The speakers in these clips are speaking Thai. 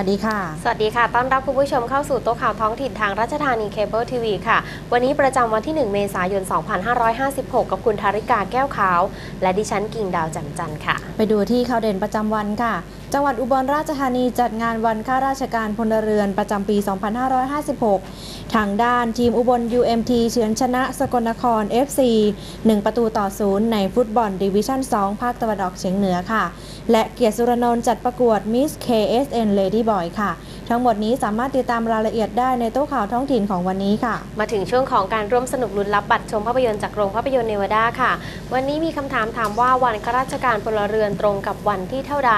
สวัสดีค่ะ สวัสดีค่ะ ต้อนรับคุณผู้ชมเข้าสู่โต๊ะข่าวท้องถิ่นทางราชธานีเคเบิลทีวีค่ะ วันนี้ประจำวันที่ 1 เมษายน 2556 กับคุณธาริกาแก้วขาว และดิฉันกิ่งดาวแจันจันทร์ค่ะ ไปดูที่ข่าวเด่นประจำวันค่ะ จังหวัดอุบลราชธานีจัดงานวันข้าราชการพลเรือนประจำปี 2556 ทางด้านทีมอุบล UMT เฉือนชนะสกลนคร FC 1 ประตูต่อศูนย์ในฟุตบอลดิวิชั่น 2 ภาคตะวันออกเฉียงเหนือค่ะ และเกียรติสุรนนท์จัดประกวด Miss KSN Lady Boy ค่ะ ทั้งหมดนี้สามารถติดตามรายละเอียดได้ในโต๊ะข่าวท้องถิ่นของวันนี้ค่ะ มาถึงช่วงของการร่วมสนุกลุ้นรับบัตรชมภาพยนตร์จากโรงภาพยนตร์เนวาดาค่ะ วันนี้มีคำถามถามว่าวันข้าราชการพลเรือนตรงกับวันที่เท่าใด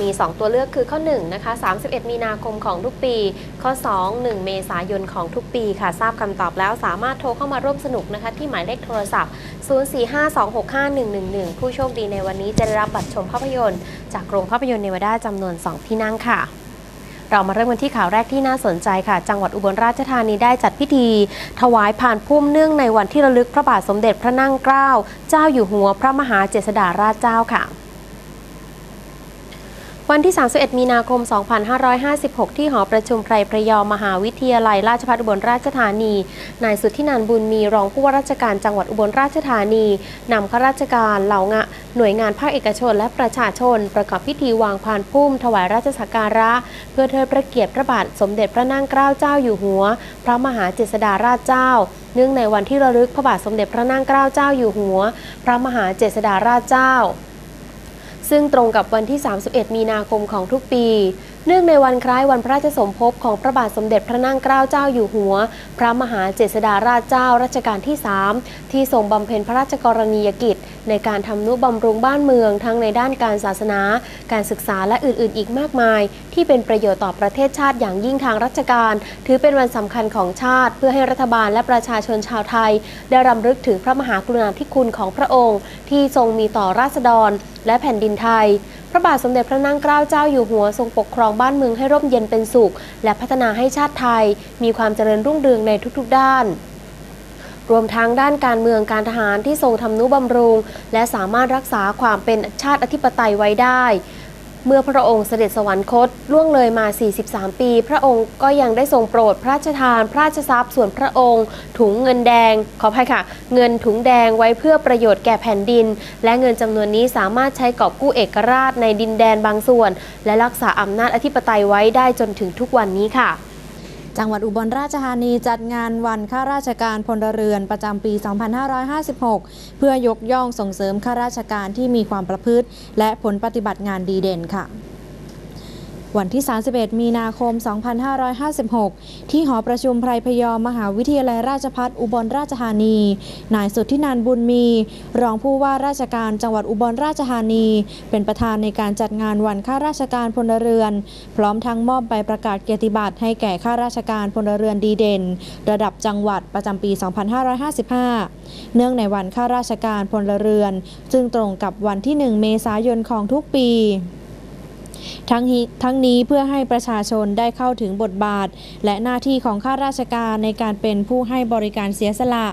มี 2 ตัวเลือกคือข้อ1นะคะ31 มีนาคมของทุกปี ข้อ 2 1 เมษายนของทุกปีค่ะ ทราบคำตอบแล้วสามารถโทรเข้ามาร่วมสนุกนะคะ ที่หมายเลขโทรศัพท์ 0452651111 ผู้โชคดีในวันนี้จะได้รับบัตรชมภาพยนตร์ จากโรงภาพยนตร์เนวาดาจำนวน 2 ที่นั่งค่ะเรามาเริ่มกันที่ข่าวแรกที่น่าสนใจค่ะ จังหวัดอุบลราชธานีได้จัดพิธี ถวายผ่านพุ่มเนื่องในวันที่ระลึกพระบาทสมเด็จพระนั่งเกล้า เจ้าอยู่หัวพระมหาเจษฎาราชเจ้าค่ะ วันที่ 31 มีนาคม 2556 ที่หอประชุมไพรพระยอมมหาวิทยาลัยราชภัฏอุบลราชธานี นายสุทธินันบุญมีรองผู้ว่าราชการจังหวัดอุบลราชธานี นำข้าราชการเหล่างะหน่วยงานภาคเอกชนและประชาชน ประกอบพิธีวางพานพุ่ม ถวายราชสักการะ เพื่อเทิดพระเกียรติพระบาทสมเด็จพระนั่งเกล้าเจ้าอยู่หัว พระมหาเจษฎาราชเจ้าเนื่องในวันที่ระลึกพระบาทสมเด็จพระนั่งเกล้าเจ้าอยู่หัว พระมหาเจษฎาราชเจ้า ซึ่งตรงกับวันที่ 31 มีนาคมของทุกปี เนื่องในวันคล้ายวันพระราชสมภพของพระบาทสมเด็จพระนั่งเกล้าเจ้าอยู่หัว พระมหาเจษฎาราชเจ้ารัชกาลที่ 3 ที่ทรงบำเพ็ญพระราชกรณียกิจ ในการทำนุบำรุงบ้านเมือง ทั้งในด้านการศาสนา การศึกษาและอื่นๆ อีกมากมาย ที่เป็นประโยชน์ต่อประเทศชาติอย่างยิ่งทางราชการ ถือเป็นวันสำคัญของชาติ เพื่อให้รัฐบาลและประชาชนชาวไทย ได้รำลึกถึงพระมหากรุณาธิคุณของพระองค์ ที่ทรงมีต่อราษฎรและแผ่นดินไทย พระบาทสมเด็จพระนั่งเกล้าเจ้าอยู่หัวทรงปกครองบ้านเมืองให้ร่มเย็นเป็นสุข และพัฒนาให้ชาติไทย มีความเจริญรุ่งเรืองในทุกๆ ด้านรวมทั้งด้านการเมืองการทหารที่ทรงทำนุบำรุง และสามารถรักษาความเป็นชาติอธิปไตยไว้ได้ เมื่อพระองค์เสด็จสวรรคตล่วงเลยมา 43 ปี พระองค์ก็ยังได้ทรงโปรดพระราชทานพระราชทรัพย์ส่วนพระองค์ ถุงเงินแดง ขออภัยค่ะ เงินถุงแดงไว้เพื่อประโยชน์แก่แผ่นดิน และเงินจำนวนนี้สามารถใช้กอบกู้เอกราชในดินแดนบางส่วน และรักษาอำนาจอธิปไตยไว้ได้จนถึงทุกวันนี้ค่ะ จังหวัดอุบลราชธานีจัดงานวันข้าราชการพลเรือนประจำปี 2556 เพื่อยกย่องส่งเสริมข้าราชการที่มีความประพฤติ และผลปฏิบัติงานดีเด่นค่ะ วันที่ 31 มีนาคม 2556 ที่หอประชุมไพรพยอม มหาวิทยาลัยราชภัฏอุบลราชธานี นายสุทธินันบุญมี รองผู้ว่าราชการจังหวัดอุบลราชธานี เป็นประธานในการจัดงานวันข้าราชการพลเรือน พร้อมทั้งมอบใบประกาศเกียรติบัตรให้แก่ข้าราชการพลเรือนดีเด่น ระดับจังหวัดประจำปี 2555 เนื่องในวันข้าราชการพลเรือน ซึ่งตรงกับวันที่ 1 เมษายนของทุกปี ทั้งนี้ทั้งนี้เพื่อให้ประชาชนได้เข้าถึงบทบาท และหน้าที่ของข้าราชการในการเป็นผู้ให้บริการเสียสละ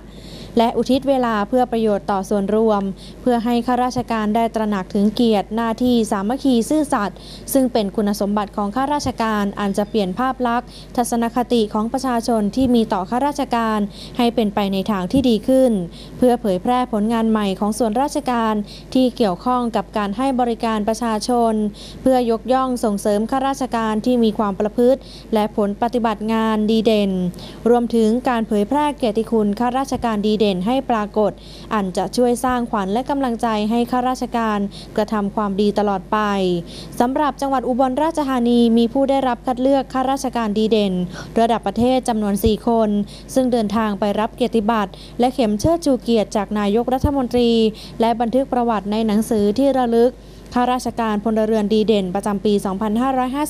และอุทิศเวลาเพื่อประโยชน์ต่อส่วนรวม เพื่อให้ข้าราชการได้ตระหนักถึงเกียรติหน้าที่สามัคคีซื่อสัตย์ซึ่งเป็นคุณสมบัติของข้าราชการอันจะเปลี่ยนภาพลักษณ์ ทัศนคติของประชาชนที่มีต่อข้าราชการ ให้เป็นไปในทางที่ดีขึ้น เพื่อเผยแพร่ผลงานใหม่ของส่วนราชการที่เกี่ยวข้องกับการให้บริการประชาชน เพื่อยกย่องส่งเสริมข้าราชการที่มีความประพฤติ และผลปฏิบัติงานดีเด่น รวมถึงการเผยแพร่เกียรติคุณข้าราชการดีเด่นให้ปรากฏ อันจะช่วยสร้างขวัญและกำลังใจให้ข้าราชการกระทำความดีตลอดไปสำหรับจังหวัดอุบลราชธานีมีผู้ได้รับคัดเลือกข้าราชการดีเด่น ระดับประเทศจำนวน 4 คน ซึ่งเดินทางไปรับเกียรติบัตรและเข็มเชิดชูเกียรติจากนายกรัฐมนตรี และบันทึกประวัติในหนังสือที่ระลึก ข้าราชการพลเรือนดีเด่นประจำปี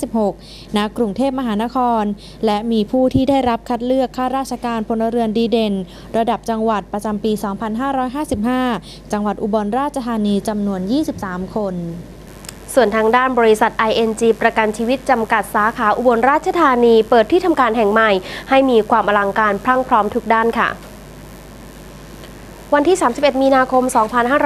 2556 ณ กรุงเทพมหานคร และมีผู้ที่ได้รับคัดเลือกข้าราชการพลเรือนดีเด่น ระดับจังหวัดประจำปี 2555 จังหวัดอุบลราชธานีจำนวน 23 คนส่วนทางด้านบริษัท ING ประกันชีวิตจำกัดสาขาอุบลราชธานี เปิดที่ทำการแห่งใหม่ ให้มีความอลังการพรั่งพร้อมทุกด้านค่ะ วันที่ 31 มีนาคม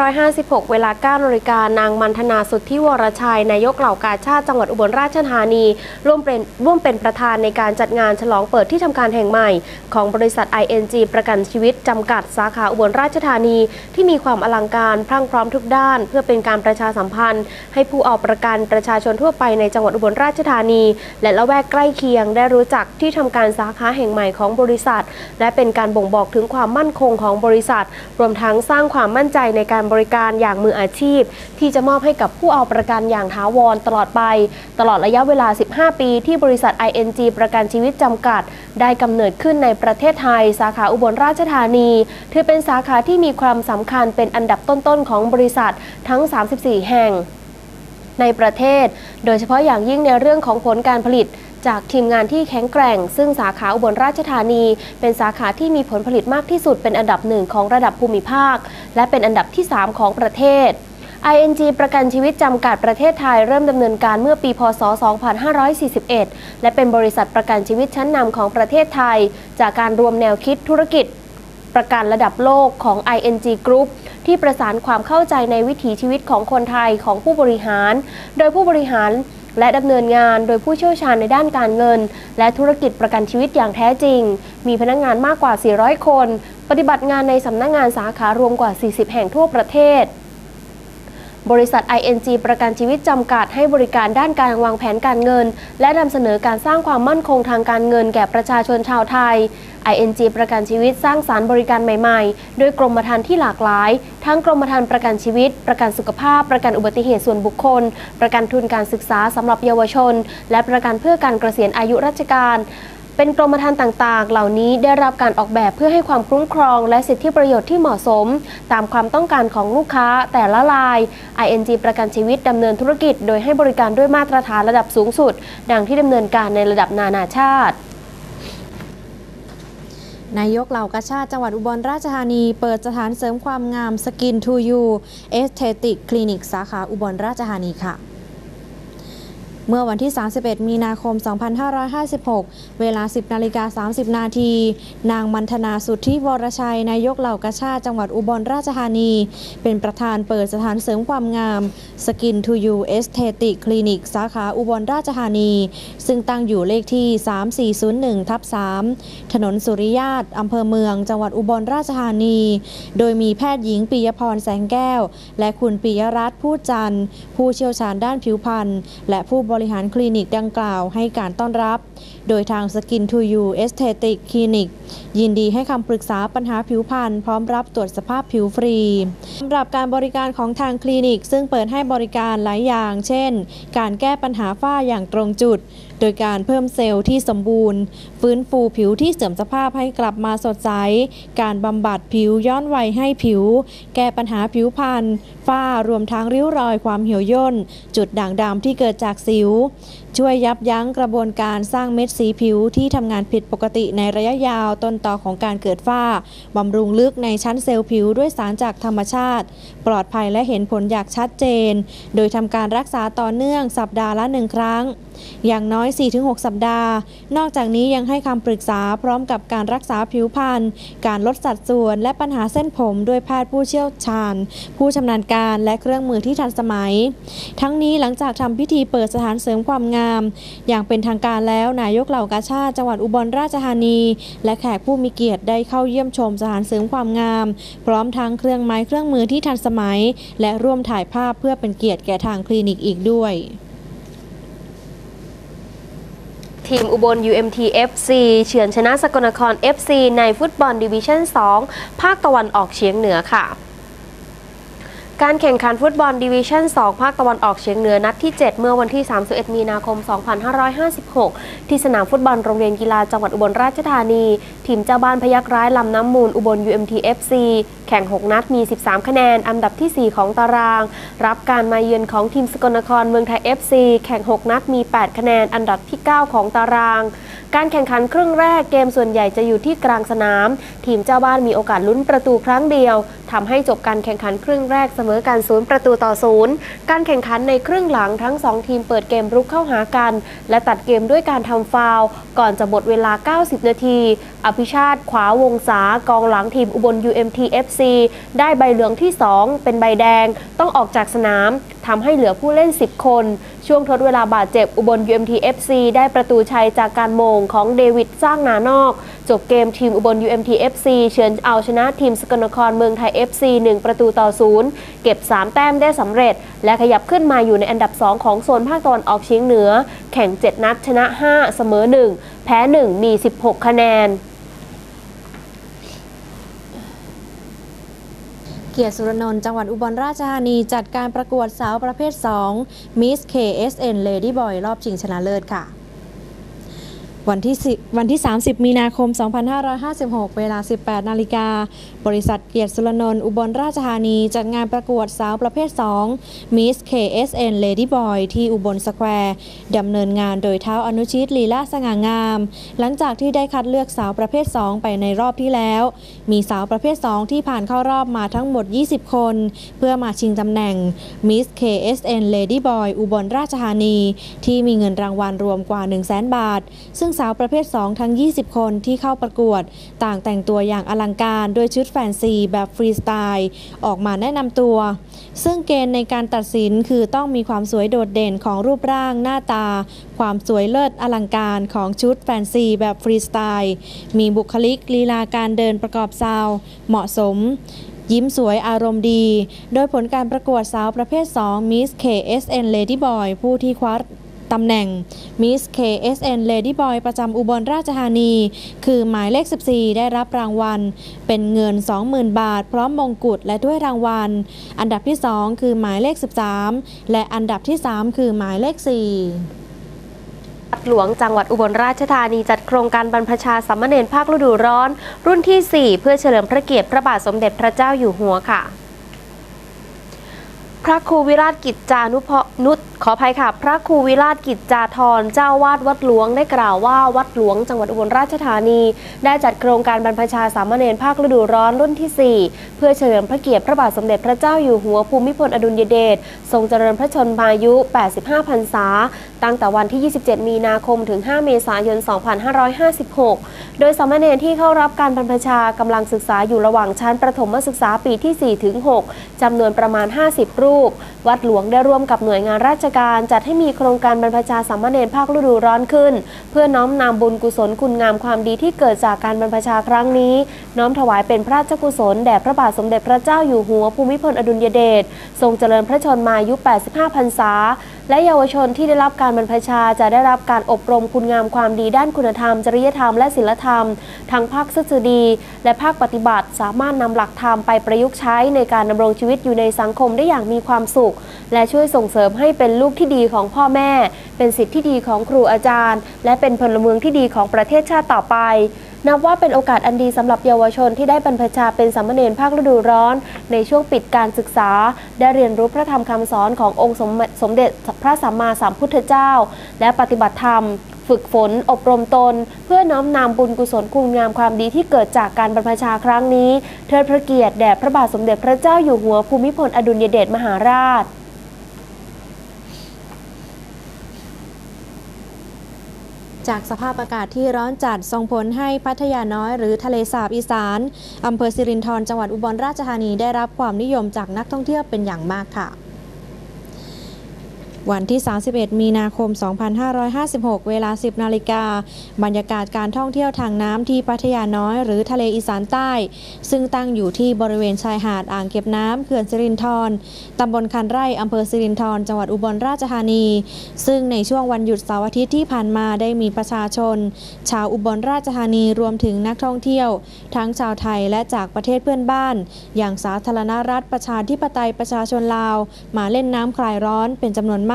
2556 เวลา9นาฬิกานางมันธนาสุทธิวรชัย นายกเหล่ากาชาติจังหวัดอุบลราชธานี ร่วมเป็นร่วมเป็นประธานในการจัดงานฉลองเปิดที่ทำการแห่งใหม่ ของบริษัท ING ประกันชีวิต จำกัดสาขาอุบลราชธานี ที่มีความอลังการพรั่งพร้อมทุกด้าน เพื่อเป็นการประชาสัมพันธ์ ให้ผู้เอาประกันประชาชนทั่วไปในจังหวัดอุบลราชธานี และละแวกใกล้เคียงได้รู้จักที่ทำการสาขาแห่งใหม่ของบริษัท และเป็นการบ่งบอกถึงความมั่นคงของบริษัทรวมทั้งสร้างความมั่นใจในการบริการอย่างมืออาชีพ ที่จะมอบให้กับผู้เอาประกันอย่างถาวรตลอดไป ตลอดระยะเวลา 15 ปีที่บริษัท ING ประกันชีวิตจำกัด ได้กำเนิดขึ้นในประเทศไทย สาขาอุบลราชธานี ถือเป็นสาขาที่มีความสำคัญเป็นอันดับต้นๆของบริษัททั้ง 34 แห่งในประเทศ โดยเฉพาะอย่างยิ่งในเรื่องของผลการผลิต จากทีมงานที่แข็งแกร่ง ซึ่งสาขาอุบลราชธานี เป็นสาขาที่มีผลผลิตมากที่สุดเป็นอันดับหนึ่งของระดับภูมิภาค และเป็นอันดับที่ 3 ของประเทศ ING ประกันชีวิตจำกัดประเทศไทยเริ่มดำเนินการเมื่อปี พศ 2541 และเป็นบริษัทประกันชีวิตชั้นนำของประเทศไทย จากการรวมแนวคิดธุรกิจ ประกันระดับโลกของ ING Group ที่ประสานความเข้าใจในวิถีชีวิตของคนไทยของผู้บริหาร โดยผู้บริหาร และดำเนินงานโดยผู้เชี่ยวชาญในด้านการเงิน และธุรกิจประกันชีวิตอย่างแท้จริง มีพนักงานมากกว่า 400 คน ปฏิบัติงานในสำนักงงานสาขารวมกว่า 40 แห่งทั่วประเทศ บริษัท ING ประกันชีวิตจำกัดให้บริการด้านการวางแผนการเงิน และนำเสนอการสร้างความมั่นคงทางการเงินแก่ประชาชนชาวไทย ING ประกันชีวิตสร้างสารรค์บริการใหม่ๆด้วยกรมธรรม์ที่หลากหลาย ทั้งกรมธรรม์ประกันชีวิต ประกันสุขภาพ ประกันอุบัติเหตุส่วนบุคคล ประกันทุนการศึกษาสำหรับเยาวชน และประกันเพื่อการเกษียณอายุราชการ เป็นกรมธรรม์ต่างๆ เหล่านี้ได้รับการออกแบบเพื่อให้ความคุ้มครอง และสิทธิประโยชน์ที่เหมาะสม ตามความต้องการของลูกค้าแต่ละราย ING ประกันชีวิตดำเนินธุรกิจ โดยให้บริการด้วยมาตรฐานระดับสูงสุด ดังที่ดำเนินการในระดับนานาชาตินายกเหล่ากาชาติจังหวัดอุบลราชธานี เปิดสถานเสริมความงามสกินทูยูเอสเทติกคลินิกสาขาอุบลราชธานีค่ะ เมื่อวันที่ 31 มีนาคม 2556 เวลา 10 นาฬิกา 30 นาที นางมันธนาสุทธิวรชัย นายกเหล่ากาชาติจังหวัดอุบลราชธานี เป็นประธานเปิดสถานเสริมความงามสกินทูยูเอสเทติกคลินิก สาขาอุบลราชธานี ซึ่งตั้งอยู่เลขที่ 3401 ทับ 3 ถนนสุริยาตอำเภอเมือง จังหวัดอุบลราชธานี โดยมีแพทย์หญิงปิยพรแสงแก้ว และคุณปิยรัตน์พูดจันทร์ผู้เชี่ยวชาญด้านผิวพรรณและผู้บริหารคลินิกดังกล่าวให้การต้อนรับโดยทาง Skin to You Aesthetic Clinic ยินดีให้คำปรึกษาปัญหาผิวพรรณพร้อมรับตรวจสภาพผิวฟรีสำหรับการบริการของทางคลินิก ซึ่งเปิดให้บริการหลายอย่าง เช่น การแก้ปัญหาฝ้าอย่างตรงจุด โดยการเพิ่มเซลล์ที่สมบูรณ์ ฟื้นฟูผิวที่เสื่อมสภาพให้กลับมาสดใส การบำบัดผิวย้อนวัยให้ผิว แก้ปัญหาผิวพรรณฝ้ารวมทั้งริ้วรอยความเหี่ยวย่น จุดด่างดำที่เกิดจากสิว ช่วยยับยั้งกระบวนการสร้างเม็ดสีผิวที่ทำงานผิดปกติในระยะยาวต้นต่อของการเกิดฝ้าบำรุงลึกในชั้นเซลล์ผิวด้วยสารจากธรรมชาติ ปลอดภัยและเห็นผลอย่างชัดเจน โดยทำการรักษาต่อเนื่องสัปดาห์ละหนึ่งครั้งอย่างน้อย 4-6 สัปดาห์ นอกจากนี้ยังให้คำปรึกษาพร้อมกับการรักษาผิวพรรณการลดสัดส่วน และปัญหาเส้นผมด้วยแพทย์ผู้เชี่ยวชาญ ผู้ชำนาญการและเครื่องมือที่ทันสมัย ทั้งนี้หลังจากทำพิธีเปิดสถานเสริมความงาม อย่างเป็นทางการแล้วนายกเหล่ากาชาติจังหวัดอุบลราชธานี และแขกผู้มีเกียรติได้เข้าเยี่ยมชมสถานเสริมความงาม พร้อมทั้งเครื่องไม้เครื่องมือที่ทันสมัย และร่วมถ่ายภาพเพื่อเป็นเกียรติแก่ทางคลินิกอีกด้วย ทีมอุบล UMT FC เฉือนชนะสกลนคร FC ในฟุตบอลดิวิชั่น 2 ภาคตะวันออกเฉียงเหนือค่ะ การแข่งขันฟุตบอลดิวิชั่น 2 ภาคตะวันออกเฉียงเหนือนัดที่ 7 เมื่อวันที่ 31 มีนาคม 2556 ที่สนามฟุตบอลโรงเรียนกีฬาจังหวัดอุบลราชธานี ทีมเจ้าบ้านพยักร้ายลำน้ำมูลอุบล UMT FC แข่ง 6 นัดมี 13 คะแนน อันดับที่ 4 ของตาราง รับการมาเยือนของทีมสกลนครเมืองไทย FC แข่ง 6 นัดมี 8 คะแนน อันดับที่ 9 ของตาราง การแข่งขันครึ่งแรกเกมส่วนใหญ่จะอยู่ที่กลางสนาม ทีมเจ้าบ้านมีโอกาสลุ้นประตูครั้งเดียวทำให้จบการแข่งขันครึ่งแรกเสมอกันศูนย์ประตูต่อศูนย์การแข่งขันในครึ่งหลังทั้งสองทีมเปิดเกมรุกเข้าหากัน และตัดเกมด้วยการทำฟาวก่อนจะหมดเวลา 90 นาที อภิชาติขวาวงศากองหลังทีมอุบล UMT FC ได้ใบเหลืองที่ 2 เป็นใบแดง ต้องออกจากสนามทำให้เหลือผู้เล่น 10 คน ช่วงทดเวลาบาดเจ็บอุบล UMT FC ได้ประตูชัยจากการโมงของเดวิดสร้างนานอก จบเกมทีมอุบล UMT FC เฉือนเอาชนะทีมสกลนครเมืองไทย FC 1 ประตูต่อศูนย์เก็บ 3 แต้มได้สำเร็จ และขยับขึ้นมาอยู่ในอันดับ 2 ของโซนภาคตะวันออกเฉียงเหนือ แข่ง 7 นัดชนะ 5 เสมอ 1 แพ้ 1 มี 16 คะแนน เกียรติสุรนนท์จังหวัดอุบลราชธานีจัดการประกวดสาวประเภท 2 Miss KSN Lady Boy รอบชิงชนะเลิศค่ะ วันที่10วันที่ 30 มีนาคม 2556 เวลา 18 นาฬิกา บริษัทเกียรติสุรนนท์อุบลราชธานีจัดงานประกวดสาวประเภท 2 Miss KSN Lady Boy ที่อุบลสแควร์ดำเนินงานโดยเท้าอนุชิตลีลาสง่างาม หลังจากที่ได้คัดเลือกสาวประเภท 2 ไปในรอบที่แล้ว มีสาวประเภท 2 ที่ผ่านเข้ารอบมาทั้งหมด 20 คน เพื่อมาชิงตำแหน่ง Miss KSN Lady Boy อุบลราชธานี ที่มีเงินรางวัลรวมกว่า 1 0 0 0 0แบาท ซึ่งสาวประเภท 2 ทั้ง 20 คนที่เข้าประกวด ต่างแต่งตัวอย่างอลังการด้วยชุดแฟนซีแบบฟรีสไตล์ออกมาแนะนำตัว ซึ่งเกณฑ์ในการตัดสินคือต้องมีความสวยโดดเด่นของรูปร่างหน้าตา ความสวยเลิศอลังการของชุดแฟนซีแบบฟรีสไตล์มีบุคลิกลีลาการเดินประกอบซาวเหมาะสมยิ้มสวยอารมณ์ดี โดยผลการประกวดสาวประเภท 2 Miss KSN Lady Boy ผู้ที่คว้า ตำแหน่ง Miss KSN Lady Boy ประจำอุบลราชธานี คือหมายเลข 14 ได้รับรางวัล เป็นเงิน 20,000 บาท พร้อมมงกุฎและถ้วยรางวัล อันดับที่ 2 คือหมายเลข 13 และอันดับที่ 3 คือหมายเลข4วัดหลวงจังหวัดอุบลราชธานีจัดโครงการบรรพชาสามเณรภาคฤดูร้อน รุ่นที่ 4 เพื่อเฉลิมพระเกียรติพระบาทสมเด็จพระเจ้าอยู่หัวค่ะ พระครูวิราชกิจจานุพนุษขออภัยค่ะ พระครูวิราชกิจจาธรเจ้าวาดวัดหลวงได้กล่าวว่าวัดหลวงจังหวัดอุบลราชธานี ได้จัดโครงการบรรพชาสามเณรภาคฤดูร้อนรุ่นที่ 4 เพื่อเฉลิมพระเกียรติพระบาทสมเด็จพระเจ้าอยู่หัวภูมิพลอดุลยเดชทรงเจริญพระชนมายุ 85 พรรษา ตั้งแต่วันที่ 27 มีนาคมถึง 5 เมษายน 2556 โดยสามเณรที่เข้ารับการบรรพชากำลังศึกษาอยู่ระหว่างชั้นประถมศึกษาปีที่4ถึง6จำนวนประมาณ 50 รูป วัดหลวงได้ร่วมกับหน่วยงานราชการจัดให้มีโครงการบรรพชาสามเณรภาคฤดูร้อนขึ้น เพื่อน้อมนำบุญกุศลคุณงามความดีที่เกิดจากการบรรพชาครั้งนี้ น้อมถวายเป็นพระราชกุศลแด่พระบาทสมเด็จพระเจ้าอยู่หัวภูมิพลอดุลยเดชทรงเจริญพระชนมายุ 85 พรรษา และเยาวชนที่ได้รับการบรรพชาจะได้รับการอบรมคุณงามความดีด้านคุณธรรม จริยธรรมและศีลธรรม ทั้งภาคทฤษฎี และภาคปฏิบัติ สามารถนำหลักธรรมไปประยุกต์ใช้ในการดำรงชีวิตอยู่ในสังคมได้อย่างมีความสุข และช่วยส่งเสริมให้เป็นลูกที่ดีของพ่อแม่ เป็นสิทธิที่ดีของครูอาจารย์ และเป็นพลเมืองที่ดีของประเทศชาติต่อไป นับว่าเป็นโอกาสอันดีสำหรับเยาวชนที่ได้บรรพชาเป็นสามเณรภาคฤดูร้อน ในช่วงปิดการศึกษา ได้เรียนรู้พระธรรมคำสอนขององค์สมสมเด็จพระสัมมาสัมพุทธเจ้า และปฏิบัติธรรมฝึกฝนอบรมตน เพื่อน้อมนำบุญกุศลคุณงามความดีที่เกิดจากการบรรพชาครั้งนี้ เทิดพระเกียรติแด่พระบาทสมเด็จพระเจ้าอยู่หัวภูมิพลอดุลยเดชมหาราช จากสภาพอากาศที่ร้อนจัดส่งผลให้พัทยาน้อยหรือทะเลสาบอีสานอำเภอสิรินธรจังหวัดอุบลราชธานีได้รับความนิยมจากนักท่องเที่ยวเป็นอย่างมากค่ะ วันที่ 31 มีนาคม 2556 เวลา 10 นาฬิกา บรรยากาศการท่องเที่ยวทางน้ำที่พัทยาน้อยหรือทะเลอีสานใต้ ซึ่งตั้งอยู่ที่บริเวณชายหาดอ่างเก็บน้ำเขื่อนสิรินธรตำบลคันไร่อำเภอสิรินธรจังหวัดอุบลราชธานี ซึ่งในช่วงวันหยุดเสาร์อาทิตย์ที่ผ่านมาได้มีประชาชน ชาวอุบลราชธานีรวมถึงนักท่องเที่ยว ทั้งชาวไทยและจากประเทศเพื่อนบ้าน อย่างสาธารณรัฐประชาธิปไตยประชาชนลาว มาเล่นน้ำคลายร้อนเป็นจำนวนมาก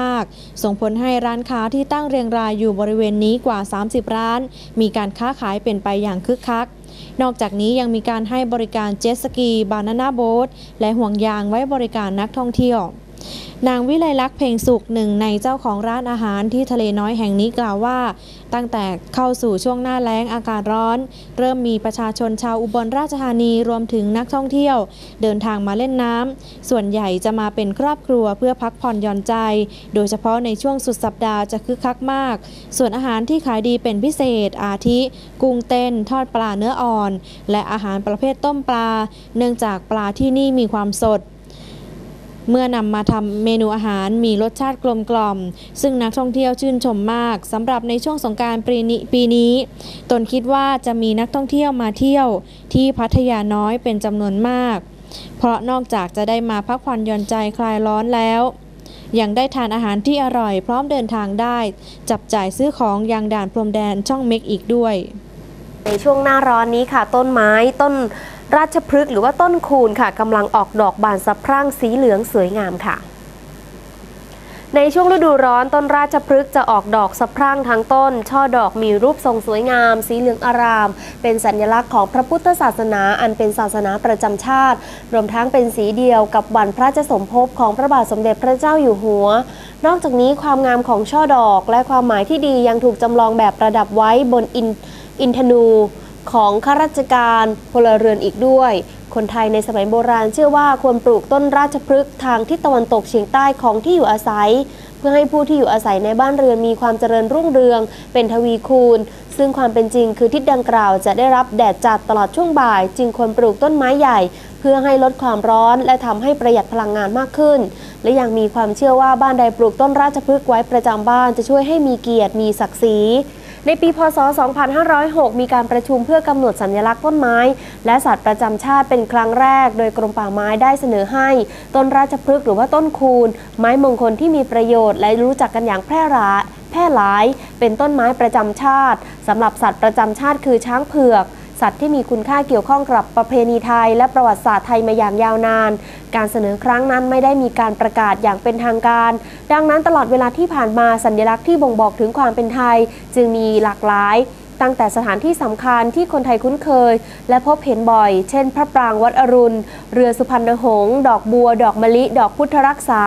ส่งผลให้ร้านค้าที่ตั้งเรียงรายอยู่บริเวณนี้กว่า 30 ร้าน มีการค้าขายเป็นไปอย่างคึกคัก นอกจากนี้ยังมีการให้บริการเจ็ตสกี บานาน่าโบ๊ทและห่วงยางไว้บริการนักท่องเที่ยว นางวิไลลักษณ์เพ่งสุขหนึ่งในเจ้าของร้านอาหารที่ทะเลน้อยแห่งนี้กล่าวว่า ตั้งแต่เข้าสู่ช่วงหน้าแล้งอากาศร้อน เริ่มมีประชาชนชาวอุบลราชธานีรวมถึงนักท่องเที่ยว เดินทางมาเล่นน้ำส่วนใหญ่จะมาเป็นครอบครัวเพื่อพักผ่อนหย่อนใจ โดยเฉพาะในช่วงสุดสัปดาห์จะคึกคักมาก ส่วนอาหารที่ขายดีเป็นพิเศษ อาทิ กุ้งเต้น ทอดปลาเนื้ออ่อน และอาหารประเภทต้มปลา เนื่องจากปลาที่นี่มีความสด เมื่อนำมาทำเมนูอาหารมีรสชาติกลมกล่อม ซึ่งนักท่องเที่ยวชื่นชมมากสำหรับในช่วงสงการปีนี้ปีนี้ ตนคิดว่าจะมีนักท่องเที่ยวมาเที่ยว ที่พัทยาน้อยเป็นจำนวนมาก เพราะนอกจากจะได้มาพักผ่อนหย่อนใจคลายร้อนแล้วยังได้ทานอาหารที่อร่อยพร้อมเดินทางได้ จับจ่ายซื้อของยังด่านพรมแดนช่องเม็กอีกด้วย ในช่วงหน้าร้อนนี้ค่ะ ต้นไม้ต้น ราชพฤกษ์หรือว่าต้นคูนค่ะกำลังออกดอกบานสะพรั่งสีเหลืองสวยงามค่ะ ในช่วงฤดูร้อนต้นราชพฤกษ์จะออกดอกสะพรั่งทั้งต้น ช่อดอกมีรูปทรงสวยงาม สีเหลืองอาราม เป็นสัญลักษณ์ของพระพุทธศาสนาอันเป็นศาสนาประจำชาติ รวมทั้งเป็นสีเดียวกับวันพระจะสมภพของพระบาทสมเด็จพระเจ้าอยู่หัวนอกจากนี้ความงามของช่อดอก และความหมายที่ดียังถูกจำลองแบบประดับไว้บนอินอินทนู ของข้าราชการพลเรือนอีกด้วย คนไทยในสมัยโบราณเชื่อว่าควรปลูกต้นราชพฤกษ์ทางทิศตะวันตกเฉียงใต้ของที่อยู่อาศัย เพื่อให้ผู้ที่อยู่อาศัยในบ้านเรือนมีความเจริญรุ่งเรือง เป็นทวีคูณ ซึ่งความเป็นจริงคือทิศดังกล่าวจะได้รับแดดจัดตลอดช่วงบ่าย จึงควรปลูกต้นไม้ใหญ่ เพื่อให้ลดความร้อน และทำให้ประหยัดพลังงานมากขึ้น และยังมีความเชื่อว่าบ้านใดปลูกต้นราชพฤกษ์ไว้ประจำบ้านจะช่วยให้มีเกียรติมีศักดิ์ศรี ในปีพศ 2506 มีการประชุมเพื่อกำหนดสัญลักษณ์ต้นไม้ และสัตว์ประจำชาติเป็นครั้งแรก โดยกรมป่าไม้ได้เสนอให้ ต้นราชพฤกษ์หรือว่าต้นคูนไม้มงคลที่มีประโยชน์และรู้จักกันอย่างแพร่หลายแพร่หลาย เป็นต้นไม้ประจำชาติสำหรับสัตว์ประจำชาติคือช้างเผือก สัตว์ที่มีคุณค่าเกี่ยวข้องกับประเพณีไทย และประวัติศาสตร์ไทยมาอย่างยาวนาน การเสนอครั้งนั้นไม่ได้มีการประกาศอย่างเป็นทางการ ดังนั้นตลอดเวลาที่ผ่านมาสัญลักษณ์ที่บ่งบอกถึงความเป็นไทย จึงมีหลากหลายตั้งแต่สถานที่สำคัญที่คนไทยคุ้นเคย และพบเห็นบ่อย เช่น พระปรางวัดอรุณ เรือสุพรรณหงษ์ ดอกบัว ดอกมะลิ ดอกพุทธรักษา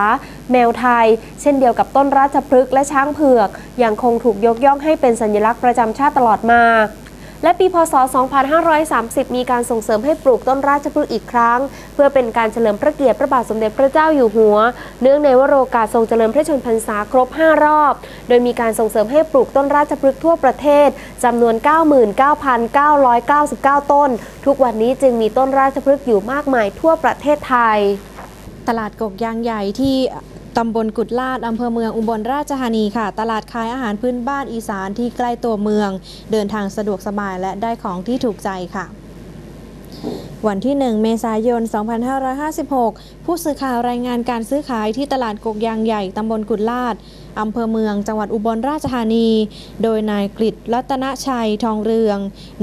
แมวไทย เช่นเดียวกับต้นราชพฤกษ์และช้างเผือก ยังคงถูกยกย่องให้เป็นสัญลักษณ์ประจำชาติตลอดมา และปีพศ 2530 มีการส่งเสริมให้ปลูกต้นราชพฤกษ์อีกครั้ง เพื่อเป็นการเฉลิมพระเกียรติพระบาทสมเด็จพระเจ้าอยู่หัว เนื่องในวโรกาสทรงเจริญพระชนมพรรษาครบ 5 รอบ โดยมีการส่งเสริมให้ปลูกต้นราชพฤกษ์ทั่วประเทศจำนวน 99,999 ต้น ทุกวันนี้จึงมีต้นราชพฤกษ์อยู่มากมายทั่วประเทศไทย ตลาดกกยางใหญ่ที่ ตำบลกุดลาด อำเภอเมืองอุบลราชธานีค่ะ ตลาดขายอาหารพื้นบ้านอีสานที่ใกล้ตัวเมือง เดินทางสะดวกสบายและได้ของที่ถูกใจค่ะ วันที่ 1 เมษายน 2556 ผู้สื่อข่าวรายงานการซื้อขายที่ตลาดกกยางใหญ่ตำบลกุดลาดอำเภอเมืองจังหวัดอุบลราชธานี โดยนายกฤษรัตนชัยทองเรือง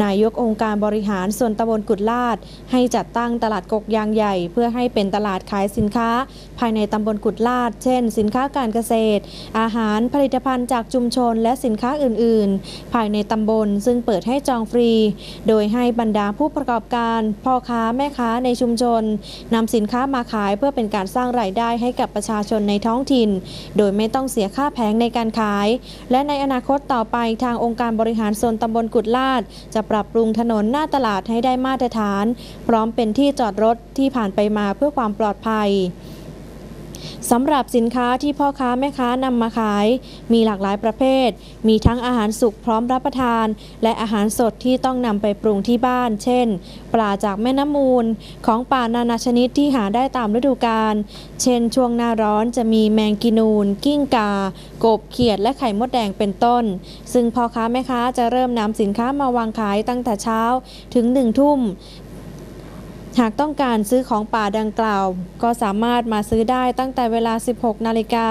นายกองค์การบริหารส่วนตำบลกุดลาด ให้จัดตั้งตลาดกกยางใหญ่ เพื่อให้เป็นตลาดขายสินค้า ภายในตำบลกุดลาด เช่น สินค้าการเกษตร อาหารผลิตภัณฑ์จากชุมชนและสินค้าอื่น ๆ ภายในตำบลซึ่งเปิดให้จองฟรี โดยให้บรรดาผู้ประกอบการพ่อค้าแม่ค้าในชุมชนนำสินค้ามาขายเพื่อเป็นการสร้างรายได้ให้กับประชาชนในท้องถิ่น โดยไม่ต้องเสียค่าแพงในการขาย และในอนาคตต่อไปทางองค์การบริหารส่วนตำบลกุดลาด จะปรับปรุงถนนหน้าตลาดให้ได้มาตรฐาน พร้อมเป็นที่จอดรถที่ผ่านไปมาเพื่อความปลอดภัย สำหรับสินค้าที่พ่อค้าแม่ค้านำมาขาย มีหลากหลายประเภท มีทั้งอาหารสุกพร้อมรับประทาน และอาหารสดที่ต้องนำไปปรุงที่บ้าน เช่น ปลาจากแม่น้ำมูล ของป่านานาชนิดที่หาได้ตามฤดูกาล เช่น ช่วงหน้าร้อนจะมีแมงกินูน กิ้งกา กบเขียด และไข่มดแดงเป็นต้น ซึ่งพ่อค้าแม่ค้าจะเริ่มนำสินค้ามาวางขายตั้งแต่เช้าถึงหนึ่งทุ่ม หากต้องการซื้อของป่าดังกล่าว ก็สามารถมาซื้อได้ตั้งแต่เวลา 16 นาฬิกา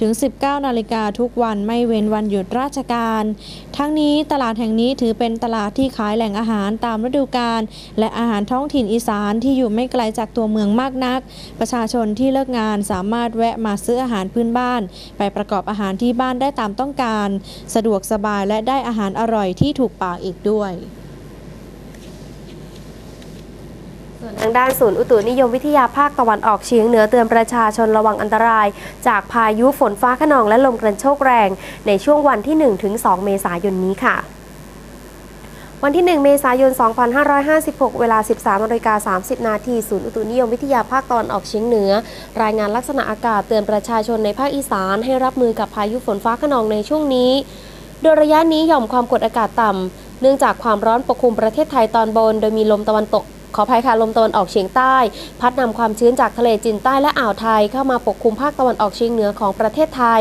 ถึง 19 นาฬิกาทุกวันไม่เว้นวันหยุดราชการ ทั้งนี้ตลาดแห่งนี้ถือเป็นตลาดที่ขายแหล่งอาหารตามฤดูกาลและอาหารท้องถิ่นอีสานที่อยู่ไม่ไกลจากตัวเมืองมากนัก ประชาชนที่เลิกงานสามารถแวะมาซื้ออาหารพื้นบ้าน ไปประกอบอาหารที่บ้านได้ตามต้องการ สะดวกสบายและได้อาหารอร่อยที่ถูกปากอีกด้วย ส่วนทางด้านศูนย์อุตุนิยมวิทยาภาคตะวันออกเฉียงเหนือเตือนประชาชนระวังอันตราย จากพายุฝนฟ้าขนองและลมกระโชกแรง ในช่วงวันที่ 1-2 เมษายนนี้ค่ะวันที่ 1 เมษายน 2556 เวลา 13นาฬิกา30 นาที ศูนย์อุตุนิยมวิทยาภาคตะวันออกเฉียงเหนือ รายงานลักษณะอากาศเตือนประชาชนในภาคอีสานให้รับมือกับพายุฝนฟ้าขนองในช่วงนี้ โดยระยะนี้หย่อมความกดอากาศต่ำ เนื่องจากความร้อนปกคลุมประเทศไทยตอนบน โดยมีลมตะวันตก ขออภัยค่ะลมตะวันออกเฉียงใต้ พัดนำความชื้นจากทะเลจีนใต้และอ่าวไทยเข้ามาปกคลุมภาคตะวันออกเฉียงเหนือของประเทศไทย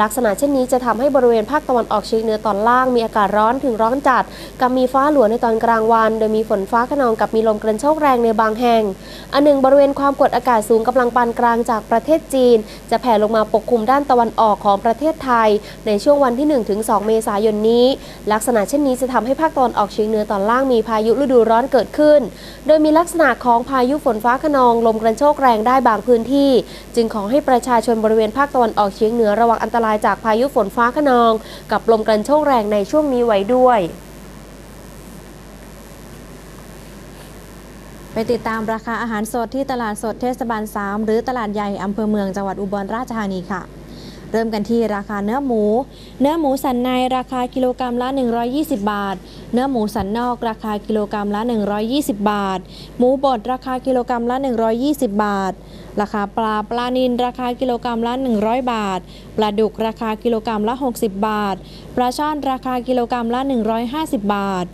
ลักษณะเช่นนี้จะทำให้บริเวณภาคตะวันออกเฉียงเหนือตอนล่างมีอากาศร้อนถึงร้อนจัด กับมีฟ้าหลวในตอนกลางวัน โดยมีฝนฟ้าขนองกับมีลมกระโชกแรงในบางแห่ง อันหนึ่งบริเวณความกดอากาศสูงกำลังปานกลางจากประเทศจีน จะแผ่ลงมาปกคลุมด้านตะวันออกของประเทศไทย ในช่วงวันที่ 1-2 เมษายนนี้ ลักษณะเช่นนี้จะทำให้ภาคตะวันออกเฉียงเหนือตอนล่างมีพายุฤดูร้อนเกิดขึ้นโดยมีลักษณะของพายุฝนฟ้าขนองลมกระโชกแรงได้บางพื้นที่ จึงขอให้ประชาชนบริเวณภาคตะวันออกเฉียงเหนือระวังอันตรายจากพายุฝนฟ้าขนอง กับลมกระโชกแรงในช่วงนี้ไว้ด้วย ไปติดตามราคาอาหารสดที่ตลาดสดเทศบาล 3 หรือตลาดใหญ่อำเภอเมืองจังหวัดอุบลราชธานีค่ะ เริ่มกันที่ราคาเนื้อหมู เนื้อหมูสันในราคากิโลกรรัมละ 120 บาท เนื้อหมูสันนอกราคากิโลกรรัมละ 120 บาท หมูบดราคากิโลกรรัมละ 120 บาทราคาปลาปลานินราคากิโลกรรัมละ 100 บาท ปลาดุกราคากิโลกรรัมละ 60 บาท ปลาช่อนราคากิโลกรรัมละ 150 บาท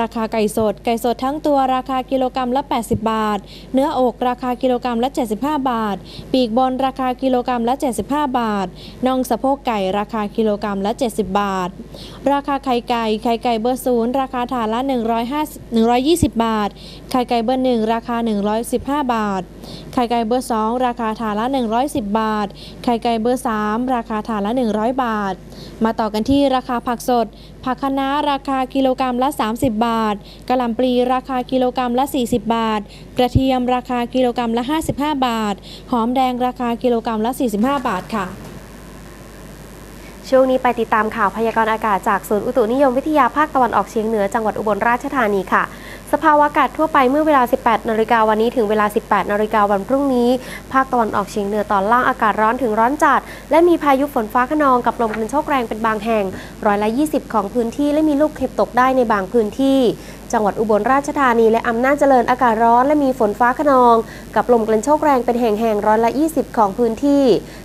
ราคาไก่สด ไก่สดทั้งตัวราคากิโลกรรัมละ 80 บาท เนื้ออกราคากิโลกรรัมละ 75 บาท ปีกบนราคากิโลกรรัมละ 75 บาทน่องสะโพกไก่ราคากิโลกรรัมละ 70 บาท ราคาไข่ไก่ ไข่ไก่เบอร์ศูนย์ราคาถาดละ150 120 บาท ไข่ไก่เบอร์หนึ่งราคา 115 บาท ไข่ไก่เบอร์2ราคาถาละ 110 บาท ไข่ไก่เบอร์ 3 ราคาถาละ 100 บาท มาต่อกันที่ราคาผักสด ผักคะน้าราคากิโลกรรัมละ 30 บาทกะหล่ำปลีราคากิโลกรรัมละ 40 บาท กระเทียมราคากิโลกรรัมละ 55 บาท หอมแดงราคากิโลกรรัมละ 45 บาทค่ะช่วงนี้ไปติดตามข่าวพยากรณ์อากาศจากศูนย์อุตุนิยมวิทยาภาคตะวันออกเฉียงเหนือจังหวัดอุบลราชธานีค่ะ สภาวะอากาศทั่วไปเมื่อเวลา 18 นาฬิกาวันนี้ถึงเวลา 18 นาฬิกาวันพรุ่งนี้ ภาคตะวันออกเฉียงเหนือตอนล่างอากาศร้อนถึงร้อนจัด และมีพายุฝนฟ้าขนองกับลมกระโชกแรงเป็นบางแห่ง ร้อยละ 20 ของพื้นที่และมีลูกเห็บตกได้ในบางพื้นที่ จังหวัดอุบลราชธานีและอำนาจเจริญอากาศร้อนและมีฝนฟ้าขนอง กับลมกระโชกแรงเป็นแห่งๆร้อยละ 20 ของพื้นที่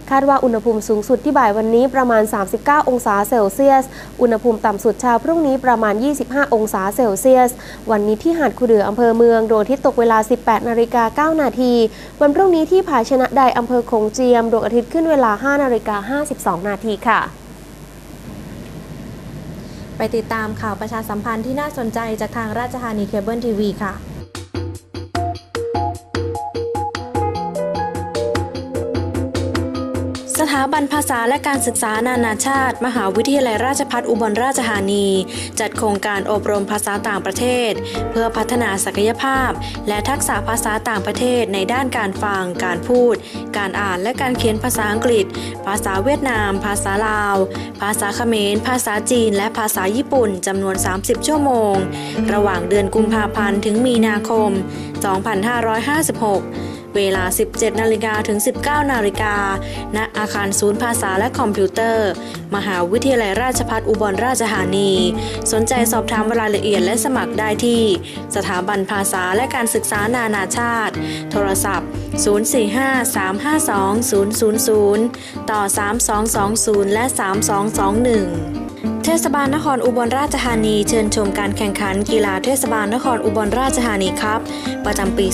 คาดว่าอุณหภูมิสูงสุดที่บ่ายวันนี้ประมาณ 39 องศาเซลเซียส อุณหภูมิต่ำสุดเช้าพรุ่งนี้ประมาณ 25 องศาเซลเซียส วันนี้ที่หาดคูเดืออำเภอเมืองดวงอาทิตย์ตกเวลา 18 นาฬิกา 9 นาที วันพรุ่งนี้ที่ผาชนะใดอำเภอโขงเจียมดวงอาทิตย์ขึ้นเวลา 5 นาฬิกา 52 นาทีค่ะ ติดตามข่าวประชาสัมพันธ์ที่น่าสนใจจากทางราชธานีเคเบิลทีวีค่ะ ถาบันภาษาและการศึกษานานาชาติ มหาวิทยาลัยราชภัฏอุบลราชธานี จัดโครงการอบรมภาษาต่างประเทศ เพื่อพัฒนาศักยภาพ และทักษะภาษาต่างประเทศในด้านการฟัง การพูด การอ่านและการเขียนภาษาอังกฤษ ภาษาเวียดนาม ภาษาลาว ภาษาเขมร ภาษาจีน และภาษาญี่ปุ่นจำนวน 30 ชั่วโมง ระหว่างเดือนกุมภาพันธ์ถึงมีนาคม 2556 เวลา 17 นาฬิกาถึง 19 นาฬิกา ณ อาคารศูนย์ภาษาและคอมพิวเตอร์ มหาวิทยาลัยราชภัฏอุบลราชธานี สนใจสอบถามรายละเอียดและสมัครได้ที่ สถาบันภาษาและการศึกษานานาชาติ โทรศัพท์ 045-352-000 ต่อ 3220 และ 3221 ทศบาลนครอุบลราชธานีเชิญชมการแข่งขันกีฬาเทศบาลนครอุบลราชธานีครับ ประจำปี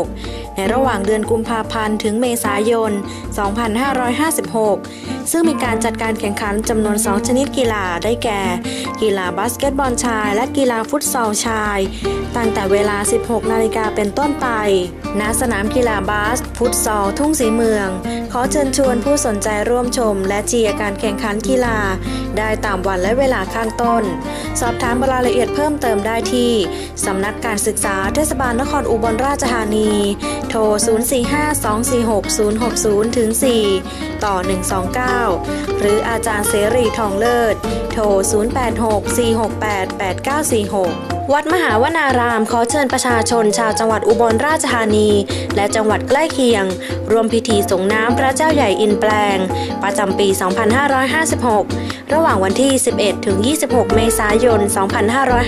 2556ในระหว่างเดือนกุมภาพันธ์ถึงเมษายน 2556 ซึ่งมีการจัดการแข่งขันจำนวน 2 ชนิดกีฬาได้แก่ กีฬาบาสเกตบอลชาย และกีฬาฟุตซอลชาย ตั้งแต่เวลา 16 นาฬิกาเป็นต้นไป ณ สนามกีฬาบาส ฟุตซอล ทุ่งสีเมือง ขอเชิญชวนผู้สนใจร่วมชม และเชียร์การแข่งขันกีฬา ได้ตามวันและเวลาข้างต้น สอบถามรายละเอียดเพิ่มเติมได้ที่ สำนักการศึกษาเทศบาลนครอุบลราชธานีโทร 045246060ถึง4ต่อ 129 หรืออาจารย์เสรีทองเลิศ โทร 0864688946 วัดมหาวนารามขอเชิญประชาชนชาวจังหวัดอุบลราชธานี และจังหวัดใกล้เคียงร่วมพิธีส่งน้ำพระเจ้าใหญ่อินแปลง ประจำปี 2556 ระหว่างวันที่ 11 ถึง 26 เมษายน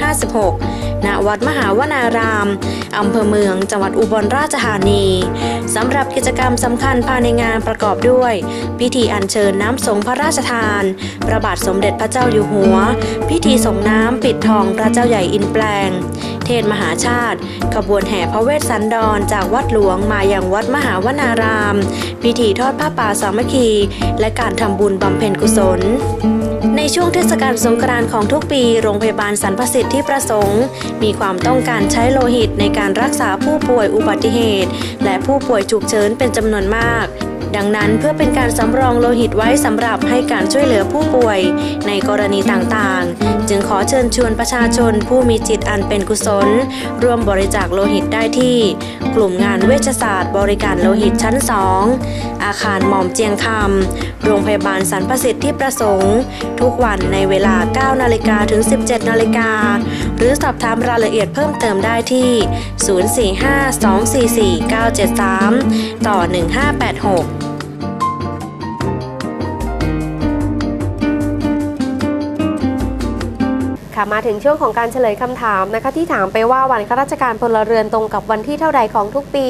2556 ณ วัดมหาวนาราม อำเภอเมือง จังหวัดอุบลราชธานี สำหรับกิจกรรมสำคัญภายในงานประกอบด้วย พิธีอัญเชิญน้ำสงพระราชทาน พระบาทสมเด็จพระเจ้าอยู่หัว พิธีส่งน้ำปิดทองพระเจ้าใหญ่อินแปลง เทศมหาชาติ ขบวนแห่พระเวสสันดรจากวัดหลวงมาอยังวัดมหาวนาราม พิธีทอดผ้าป่าสามัคคี และการทำบุญบำเพ็ญกุศล ในช่วงเทศกาลสงกรานต์ของทุกปี โรงพยาบาลสรรพสิทธิประสงค์ มีความต้องการใช้โลหิตในการรักษาผู้ป่วยอุบัติเหตุ และผู้ป่วยฉุกเฉินเป็นจำนวนมาก ดังนั้นเพื่อเป็นการสำรองโลหิตไว้สำหรับให้การช่วยเหลือผู้ป่วยในกรณีต่างๆ จึงขอเชิญชวนประชาชนผู้มีจิตอันเป็นกุศล ร่วมบริจาคโลหิตได้ที่ กลุ่มงานเวชศาสตร์ บริการโลหิตชั้น 2 อาคารหม่อมเจียงคำโรงพยาบาลสรรพสิทธิประสงค์ ทุกวันในเวลา 9 นาฬิกาถึง 17 นาฬิกา หรือสอบถามรายละเอียดเพิ่มเติมได้ที่ 045-244-973 ต่อ 1586 ค่ะมาถึงช่วงของการเฉลยคำถามนะคะ ที่ถามไปว่าวันข้าราชการพลเรือนตรงกับวันที่เท่าใดของทุกปี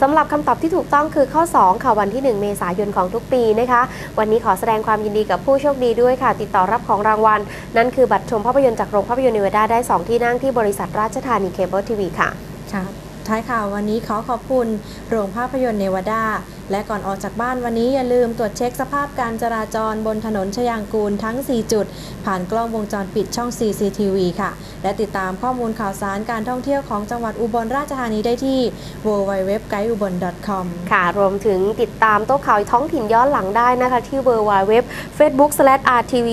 สำหรับคำตอบที่ถูกต้องคือข้อ 2 ค่ะวันที่ 1 เมษายนของทุกปีนะคะ วันนี้ขอแสดงความยินดีกับผู้โชคดีด้วยค่ะ ติดต่อรับของรางวัล นั่นคือบัตรชมภาพยนตร์จากโรงภาพยนตร์เนวดาได้ 2 ที่นั่งที่บริษัทราชธานีเคเบิลทีวีค่ะค่ะท้ายข่าววันนี้ขอขอบคุณโรงภาพยนตร์เนวาดาและก่อนออกจากบ้านวันนี้อย่าลืมตรวจเช็คสภาพการจราจรบนถนนชยางกูลทั้ง 4 จุด ผ่านกล้องวงจรปิดช่อง CCTV ค่ะ และติดตามข้อมูลข่าวสารการท่องเที่ยวของจังหวัดอุบลราชธานีได้ที่ www.guideubon.com ค่ะ รวมถึงติดตามโต๊ะข่าวท้องถิ่นย้อนหลังได้นะคะ ที่ www facebook rtv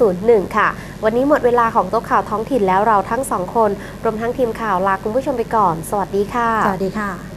001 ค่ะ วันนี้หมดเวลาของโต๊ะข่าวท้องถิ่นแล้วเราทั้งสองคน รวมทั้งทีมข่าวลาคุณผู้ชมไปก่อน สวัสดีค่ะ สวัสดีค่ะ